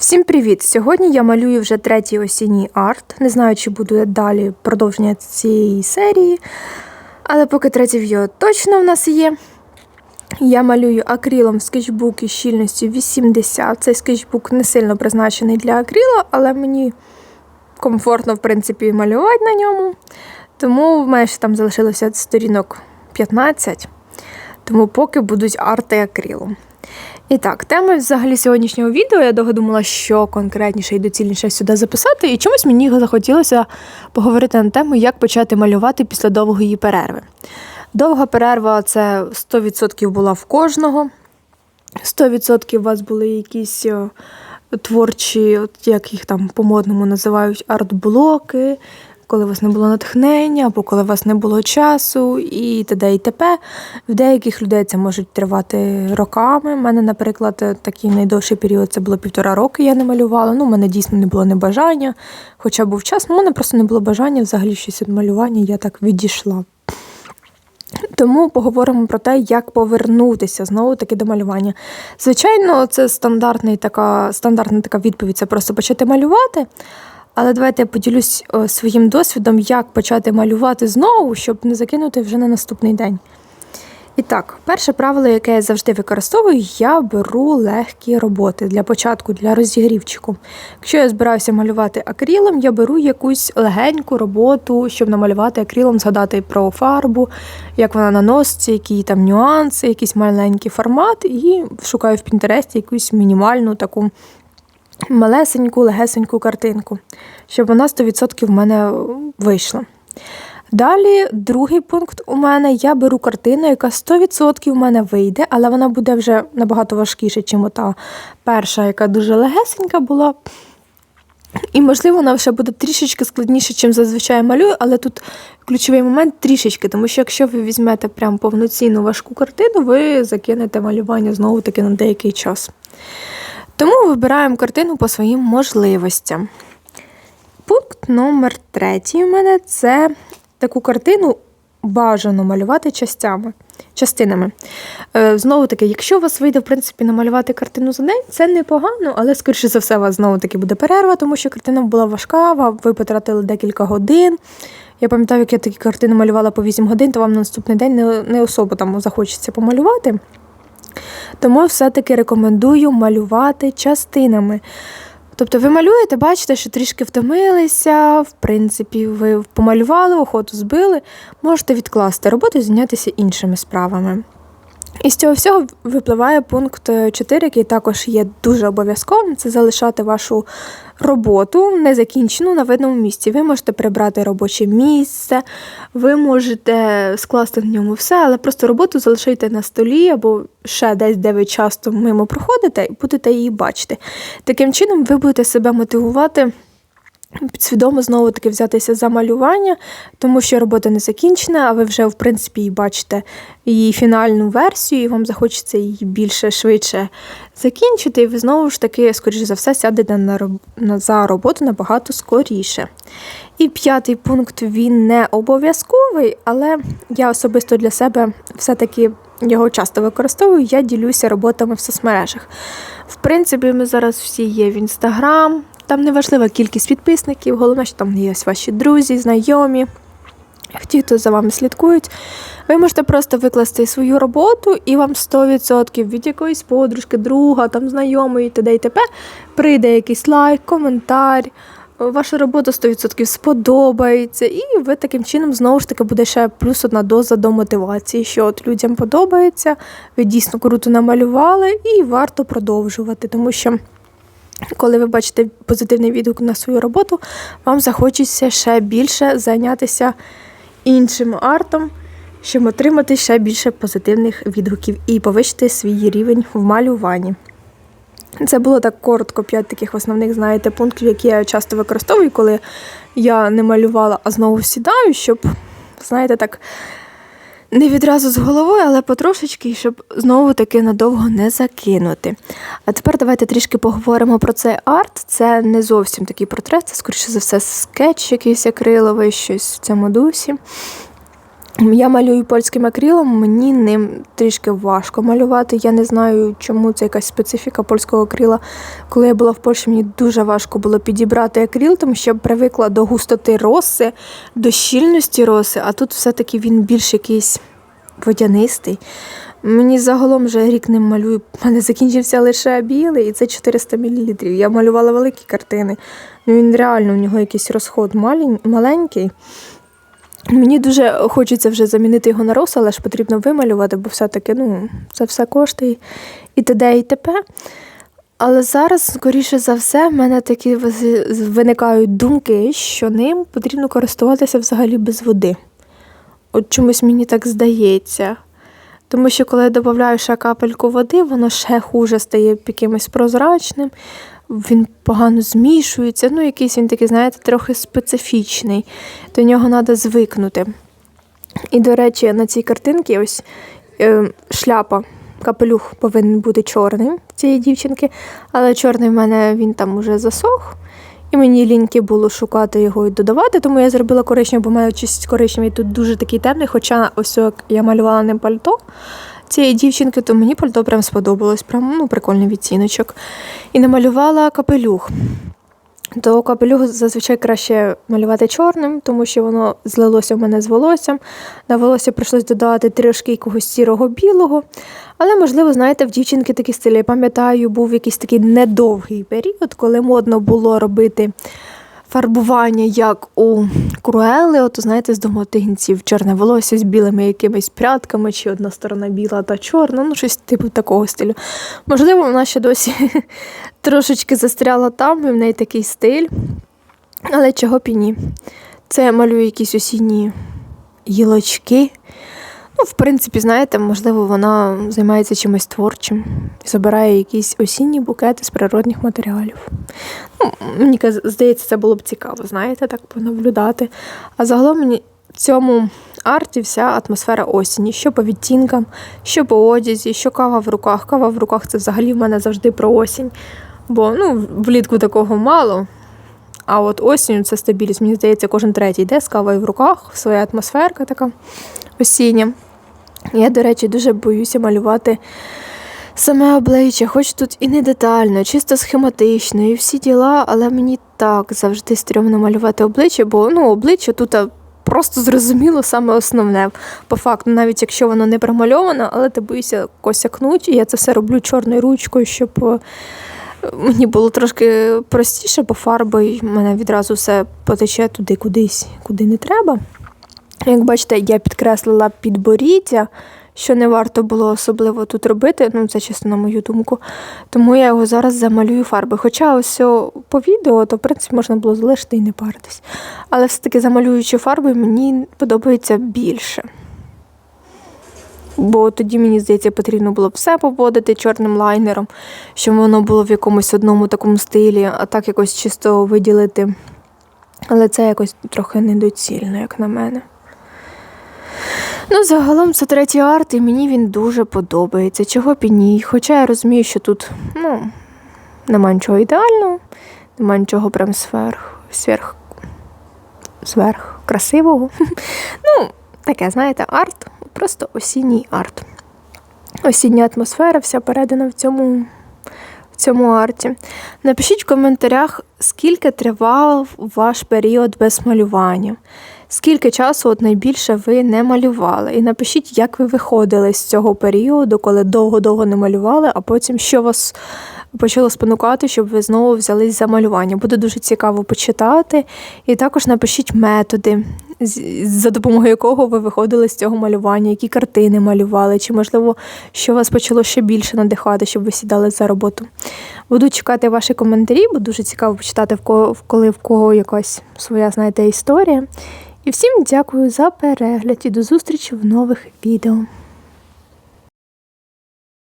Всім привіт! Сьогодні я малюю вже третій осінній арт. Не знаю, чи буде далі продовження цієї серії, але поки третє відео точно в нас є. Я малюю акрилом в скетчбукі щільністю 80. Цей скетчбук не сильно призначений для акрила, але мені комфортно, в принципі, малювати на ньому. Тому в мене ще там залишилося сторінок 15. Тому поки будуть арти акрилом. І так, тема взагалі сьогоднішнього відео. Я довго думала, що конкретніше і доцільніше сюди записати, і чомусь мені захотілося поговорити на тему, як почати малювати після довгої перерви. Довга перерва це 100% була в кожного. 100% у вас були якісь творчі, от як їх там по-модному називають, арт-блоки, коли у вас не було натхнення, або коли у вас не було часу, і т.д. і т.п. В деяких людей це може тривати роками. У мене, наприклад, такий найдовший період це було півтора роки, я не малювала. Ну, у мене дійсно не було небажання, хоча був час, у мене просто не було бажання взагалі щось від малювання, я так відійшла. Тому поговоримо про те, як повернутися знову таки до малювання. Звичайно, це стандартний така, стандартна така відповідь це просто почати малювати. Але давайте я поділюсь о, своїм досвідом, як почати малювати знову, щоб не закинути вже на наступний день. І так, перше правило, яке я завжди використовую, я беру легкі роботи для початку, для розігрівчику. Якщо я збираюся малювати акрилом, я беру якусь легеньку роботу, щоб намалювати акрилом, згадати про фарбу, як вона наноситься, які там нюанси, якийсь маленький формат, і шукаю в Пінтересті якусь мінімальну таку малесеньку, легесеньку картинку, щоб вона 100% в мене вийшла. Далі, другий пункт у мене я беру картину, яка 100% в мене вийде, але вона буде вже набагато важкіша, ніж та перша, яка дуже легесенька була. І, можливо, вона ще буде трішечки складніше, ніж зазвичай малюю, але тут ключовий момент трішечки, тому що якщо ви візьмете прям повноцінну важку картину, ви закинете малювання знову-таки на деякий час. Тому вибираємо картину по своїм можливостям. Пункт номер третій у мене це таку картину бажано малювати частями, частинами. Е, Знову таки, якщо у вас вийде, в принципі, намалювати картину за день, це непогано, але, скоріше за все, у вас знову таки буде перерва, тому що картина була важка, ви потратили декілька годин. Я пам'ятаю, як я такі картини малювала по 8 годин, то вам на наступний день не, особо там захочеться помалювати. Тому все-таки рекомендую малювати частинами. Тобто ви малюєте, бачите, що трішки втомилися, в принципі, ви помалювали, охоту збили, можете відкласти роботу і зайнятися іншими справами. І з цього всього випливає пункт 4, який також є дуже обов'язковим. Це залишати вашу роботу незакінчену на видному місці. Ви можете прибрати робоче місце, ви можете скласти в ньому все, але просто роботу залишайте на столі або ще десь, де ви часто мимо проходите, і будете її бачити. Таким чином, ви будете себе мотивувати. Підсвідомо знову таки взятися за малювання, тому що робота не закінчена, а ви вже, в принципі, і бачите її фінальну версію, і вам захочеться її більше швидше закінчити, і ви знову ж таки, скоріш за все, сядете на, на, за роботу набагато скоріше. І п'ятий пункт він не обов'язковий, але я особисто для себе все-таки його часто використовую, я ділюся роботами в соцмережах. В принципі, ми зараз всі є в інстаграм. Там не важлива кількість підписників, головне, що там є ваші друзі, знайомі, ті, хто за вами слідкують. Ви можете просто викласти свою роботу, і вам 100% від якоїсь подружки, друга, там знайомої, т.д. і т.п. прийде якийсь лайк, коментар. Ваша робота 100% сподобається, і ви таким чином знову ж таки буде ще плюс одна доза до мотивації, що от людям подобається, ви дійсно круто намалювали і варто продовжувати, тому що. Коли ви бачите позитивний відгук на свою роботу, вам захочеться ще більше зайнятися іншим артом, щоб отримати ще більше позитивних відгуків і повищити свій рівень в малюванні. Це було так коротко, п'ять таких основних, знаєте, пунктів, які я часто використовую, коли я не малювала, а знову сідаю, щоб, знаєте, так не відразу з головою, але потрошечки, щоб знову таки надовго не закинути. А тепер давайте трішки поговоримо про цей арт. Це не зовсім такий портрет, це, скоріше за все, скетч якийсь акриловий, щось в цьому дусі. Я малюю польським акрилом, мені ним трішки важко малювати. Я не знаю, чому це якась специфіка польського акрила. Коли я була в Польщі, мені дуже важко було підібрати акрил, тому що я привикла до густоти роси, до щільності роси, а тут все-таки він більш якийсь водянистий. Мені загалом вже рік не малюю. У мене закінчився лише білий, і це 400 мл. Я малювала великі картини. Ну він реально у нього якийсь розход маленький. Мені дуже хочеться вже замінити його на рос, але ж потрібно вималювати, бо все-таки ну, це все коштує і т.д. і т.п. Але зараз, скоріше за все, в мене такі виникають думки, що ним потрібно користуватися взагалі без води. От чомусь мені так здається. Тому що коли я додаю ще капельку води, воно ще хуже стає якимось прозрачним, він погано змішується. Ну, якийсь він такий, знаєте, трохи специфічний. До нього треба звикнути. І, до речі, на цій картинці ось е, шляпа, капелюх повинен бути чорним цієї дівчинки, але чорний в мене він там уже засох. І мені ліньки було шукати його і додавати, тому я зробила коричневий, бо в мене коричневий тут дуже такий темний. Хоча ось як я малювала ним пальто цієї дівчинки, то мені пальто прям сподобалось. Прям ну, прикольний відціночок. І намалювала капелюх. То капелюх зазвичай краще малювати чорним, тому що воно злилося в мене з волоссям. На волосся прийшлось додати трішки якогось сірого білого. Але, можливо, знаєте, в дівчинки такі стилі. Я пам'ятаю, був якийсь такий недовгий період, коли модно було робити фарбування, як у Круели, от, знаєте, з домотинців, чорне волосся з білими якимись прядками, чи одна сторона біла та чорна, ну щось типу такого стилю. Можливо, вона ще досі трошечки застряла там, і в неї такий стиль. Але чого б і ні. Це я малюю якісь осінні гілочки. Ну, в принципі, знаєте, можливо, вона займається чимось творчим і збирає якісь осінні букети з природних матеріалів. Ну, мені здається, це було б цікаво, знаєте, так понаблюдати. А загалом мені в цьому арті вся атмосфера осені, що по відтінкам, що по одязі, що кава в руках. Кава в руках це взагалі в мене завжди про осінь. Бо ну, влітку такого мало. А от осінню це стабільність. Мені здається, кожен третій йде з кавою в руках, своя атмосферка така осіння. Я, до речі, дуже боюся малювати саме обличчя, хоч тут і не детально, чисто схематично, і всі діла, але мені так завжди стрьомно малювати обличчя, бо ну, обличчя тут просто зрозуміло саме основне. По факту, навіть якщо воно не промальовано, але ти боїшся косякнуть, і я це все роблю чорною ручкою, щоб е, мені було трошки простіше, бо фарби в мене відразу все потече туди кудись, куди не треба. Як бачите, я підкреслила підборіддя, що не варто було особливо тут робити, ну це чисто на мою думку. Тому я його зараз замалюю фарби. Хоча ось по відео, то в принципі можна було залишити і не паритись. Але все-таки замалюючи фарби, мені подобається більше. Бо тоді, мені здається, потрібно було все поводити чорним лайнером, щоб воно було в якомусь одному такому стилі, а так якось чисто виділити. Але це якось трохи недоцільно, як на мене. Ну, загалом це третій арт, і мені він дуже подобається. Чого б і ні. Хоча я розумію, що тут ну, нема нічого ідеального, нема нічого прям сверх, сверх, сверх красивого. Ну, таке, знаєте, арт, просто осінній арт. Осіння атмосфера вся передана в цьому, цьому арті. Напишіть в коментарях, скільки тривав ваш період без малювання. Скільки часу от найбільше ви не малювали? І напишіть, як ви виходили з цього періоду, коли довго-довго не малювали, а потім що вас почало спонукати, щоб ви знову взялись за малювання. Буде дуже цікаво почитати. І також напишіть методи, за допомогою якого ви виходили з цього малювання, які картини малювали, чи, можливо, що вас почало ще більше надихати, щоб ви сідали за роботу. Буду чекати ваші коментарі, бо дуже цікаво почитати, коли в кого якась своя, знаєте, історія. І всім дякую за перегляд і до зустрічі в нових відео.